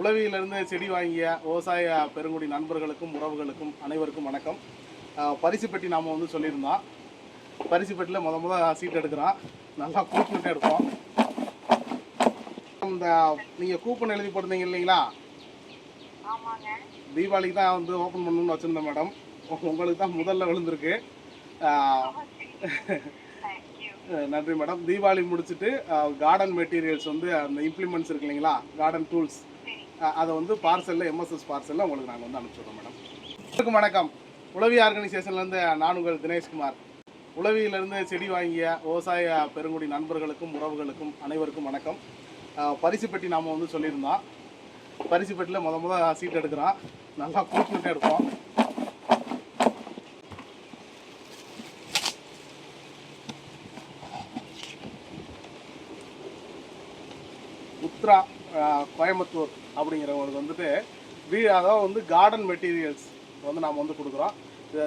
உளவியிலிருந்து செடி வாங்கிய விவசாய பெருங்குடி நண்பர்களுக்கும் உறவுகளுக்கும் அனைவருக்கும் வணக்கம். பரிசு பெட்டி நாம் வந்து சொல்லியிருந்தோம். பரிசு பெட்டியில் முத முத சீட் எடுக்கிறோம் நல்லா கூப்பிட்டு எடுப்போம் இந்த நீங்கள் கூப்பன் எழுதி போட்டிருந்தீங்க இல்லைங்களா? தீபாவளிக்கு தான் வந்து ஓப்பன் பண்ணணும்னு வச்சுருந்தேன் மேடம். உங்களுக்கு தான் முதல்ல விழுந்திருக்கு. நன்றி மேடம். தீபாவளி முடிச்சுட்டு கார்டன் மெட்டீரியல்ஸ் வந்து அந்த இம்ப்ளிமெண்ட்ஸ் இருக்கு இல்லைங்களா? கார்டன் டூல்ஸ் அதை வந்து பார்சலில் எம்எஸ்எஸ் பார்சலில் உங்களுக்கு நாங்கள் வந்து அனுப்பிச்சுடுறோம் மேடம் எல்லாருக்கும் வணக்கம். உளவி ஆர்கனைசேஷன்லேருந்து நான் உங்கள் தினேஷ்குமார். உளவியிலிருந்து செடி வாங்கிய விவசாய பெருங்குடி நண்பர்களுக்கும் உறவுகளுக்கும் அனைவருக்கும் வணக்கம். பரிசு பெட்டி நாம் வந்து சொல்லியிருந்தோம். பரிசு பெட்டியில் முத முத சீட் எடுக்கிறோம் நல்லா கூப்பிட்டு எடுப்போம் உத்ரா கோயம்புத்தூர் அப்படிங்கிறவங்களுக்கு வந்துட்டு வீ அதாவது வந்து கார்டன் மெட்டீரியல்ஸ் வந்து நாம் வந்து கொடுக்குறோம்.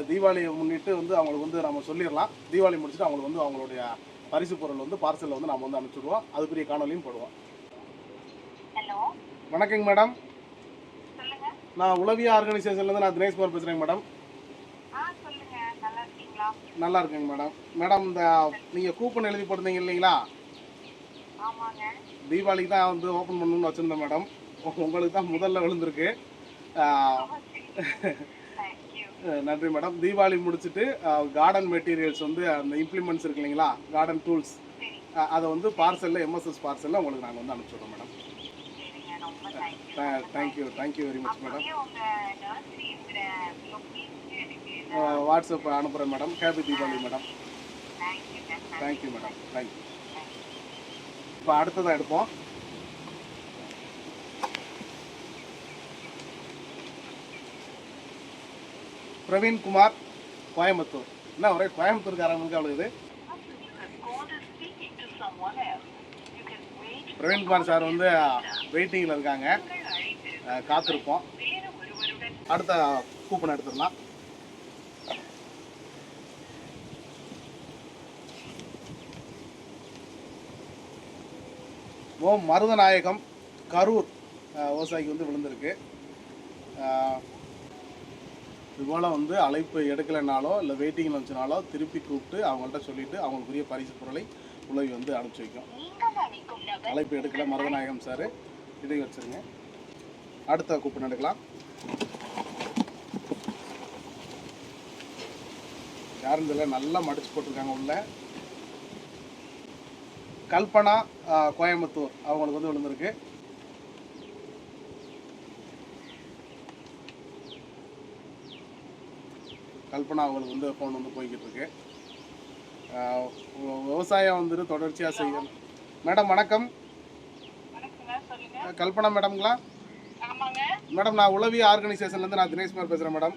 தீபாவளியை முன்னிட்டு வந்து அவங்களுக்கு வந்து நம்ம சொல்லிடலாம். தீபாவளி முடிச்சுட்டு அவங்களுக்கு வந்து அவங்களுடைய பரிசு பொருள் வந்து பார்சலில் வந்து நம்ம வந்து அனுப்பிச்சுடுவோம். அதுக்குரிய காணொலியும் போடுவோம். ஹலோ வணக்கங்க மேடம். நான் உளவிய ஆர்கனைசேஷன்லேருந்து நான் தினேஷ்குமார் பேசுகிறேங்க மேடம். நல்லா இருக்குங்க மேடம். மேடம் இந்த நீங்கள் கூப்பன் எழுதி போட்டிருந்தீங்க இல்லைங்களா? தீபாவளிக்கு தான் வந்து ஓப்பன் பண்ணணும்னு வச்சுருந்தேன் மேடம் உங்களுக்கு தான் முதல்ல விழுந்திருக்கு. நன்றி மேடம் தீபாவளி முடிச்சுட்டு கார்டன் மெட்டீரியல்ஸ் வந்து அந்த இம்ப்ளிமெண்ட்ஸ் இருக்கு இல்லைங்களா? கார்டன் டூல்ஸ் அதை வந்து பார்சலில் எம்எஸ்எஸ் பார்சலில் உங்களுக்கு நாங்கள் வந்து அனுப்பிச்சுடுறோம் madam thank you thank you very much madam WhatsApp அனுப்புகிறேன் madam happy Deepavali madam thank you madam thank you இப்போ அடுத்ததாக எடுப்போம். பிரவீன்குமார் கோயம்புத்தூர். என்ன ஒரே கோயம்புத்தூர்காரங்களுக்கு அவ்வளோ இது? பிரவீன்குமார் சார் வந்து வெயிட்டிங்கில் இருக்காங்க. காத்திருப்போம். அடுத்த கூப்பன் எடுத்துடலாம். ஓம் மருதநாயகம் கரூர் விவசாயிக்கு வந்து விழுந்திருக்கு. இதுபோல் வந்து அழைப்பு எடுக்கலைனாலோ இல்லை வெயிட்டிங்கில் இருந்துச்சுனாலோ திருப்பி கூப்பிட்டு அவங்கள்ட்ட சொல்லிவிட்டு அவங்களுக்குரிய பரிசு பொருளை உளவி வந்து அனுப்பிச்சி வைக்கும். அழைப்பு எடுக்கல மருதநாயகம் சார். இதை வச்சுருங்க. அடுத்த கூப்பிட்டு எடுக்கலாம் யாரும் இதில் நல்லா மடிச்சு போட்டிருக்காங்க உள்ள. கல்பனா கோயம்புத்தூர் அவங்களுக்கு வந்து விழுந்திருக்கு. கல்பனா அவங்களுக்கு வந்து ஃபோன் வந்து போய்கிட்டு இருக்கு ஆ, விவ- விவசாயம் வந்துட்டு தொடர்ச்சியாக செய்யணும் மேடம் வணக்கம். கல்பனா மேடம்ங்களா? மேடம் நான் உளவி ஆர்கனைசேஷன்லேருந்து நான் தினேஷ்குமார் பேசுகிறேன் மேடம்.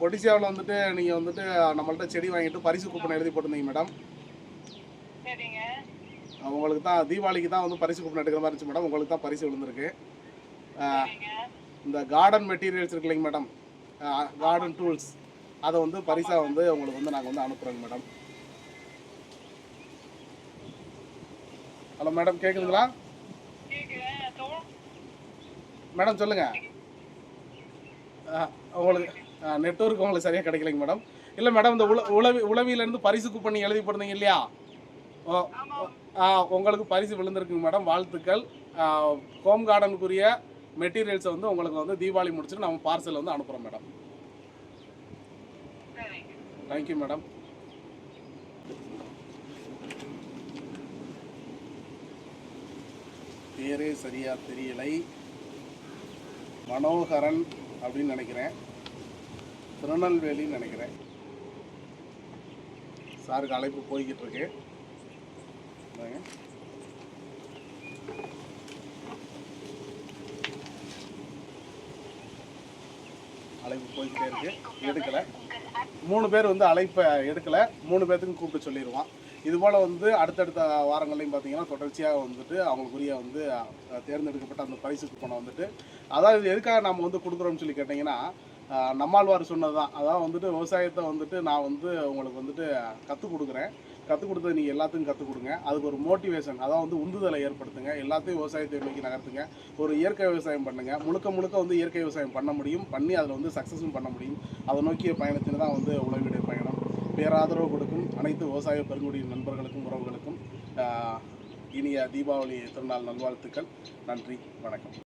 கொடிசியாவில் வந்துட்டு நீங்கள் வந்துட்டு நம்மள்ட்ட செடி வாங்கிட்டு பரிசு கூப்பன் எழுதி போட்டிருந்தீங்க மேடம். உங்களுக்கு தான் தீபாவளிக்கு தான் வந்து பரிசு கூப்பன் எடுக்கிற மாதிரி இருந்துச்சு மேடம் உங்களுக்கு தான் பரிசு விழுந்திருக்கு. இந்த கார்டன் மெட்டீரியல்ஸ் இருக்கு இல்லைங்க மேடம் கார்டன் டூல்ஸ் அதை வந்து பரிசாக வந்து உங்களுக்கு வந்து நாங்கள் வந்து அனுப்புகிறோங்க மேடம் ஹலோ மேடம் கேட்குதுங்களா மேடம் சொல்லுங்க. ஆ, உங்களுக்கு நெட்ஒர்க் உங்களுக்கு சரியாக கிடைக்கலைங்க மேடம் இல்லை மேடம் இந்த உள உளவி உளவியிலேருந்து பரிசு கூப்பன் எழுதி போடுறீங்க இல்லையா? உங்களுக்கு பரிசு விழுந்திருக்குங்க மேடம். வாழ்த்துக்கள். ஹோம் கார்டனுக்குரிய மெட்டீரியல்ஸை வந்து உங்களுக்கு வந்து தீபாவளி முடிச்சுட்டு நம்ம பார்சல் வந்து அனுப்புகிறோம் மேடம். Thank you madam. பேரே சரியா தெரியலை. மனோகரன் அப்படின்னு நினைக்கிறேன். திருநெல்வேலின்னு நினைக்கிறேன். சாருக்கு அழைப்பு போய்கிட்டு இருக்கு. இந்தாங்க. அழைப்பு போய்கிட்டே இருக்கு. எடுக்கலை. மூணு பேர் வந்து அழைப்பை எடுக்கலை. மூணு பேர்த்துக்கும் கூப்பிட்டு சொல்லிடுவோம் இது போல் வந்து அடுத்தடுத்த வாரங்கள்லையும் பார்த்தீங்கன்னா தொடர்ச்சியாக வந்துட்டு அவங்களுக்குரிய வந்து தேர்ந்தெடுக்கப்பட்ட அந்த பரிசு கூப்பனை வந்துட்டு அதாவது எதுக்காக நம்ம வந்து கொடுக்குறோம்னு சொல்லி கேட்டிங்கன்னா நம்மாழ்வார் சொன்னது தான் அதாவது வந்துட்டு விவசாயத்தை வந்துட்டு நான் வந்து உங்களுக்கு வந்துட்டு கற்றுக் கொடுக்குறேன். கற்றுக் கொடுத்தது நீங்கள் எல்லாத்துக்கும் கற்றுக் கொடுங்க. அதுக்கு ஒரு மோட்டிவேஷன் அதாவது வந்து உந்துதலை ஏற்படுத்துங்க. எல்லாத்தையும் விவசாயத்தை நோக்கி நகர்த்துங்க. ஒரு இயற்கை விவசாயம் பண்ணுங்கள் முழுக்க முழுக்க வந்து இயற்கை விவசாயம் பண்ண முடியும். பண்ணி அதில் வந்து சக்ஸஸும் பண்ண முடியும். அதை நோக்கிய பயணத்தில் தான் வந்து உழவிடைய பயணம். பேராதரவு கொடுக்கும் அனைத்து விவசாய பெருங்குடியின் நண்பர்களுக்கும் உறவுகளுக்கும் இனிய தீபாவளி திருநாள் நல்வாழ்த்துக்கள். நன்றி. வணக்கம்.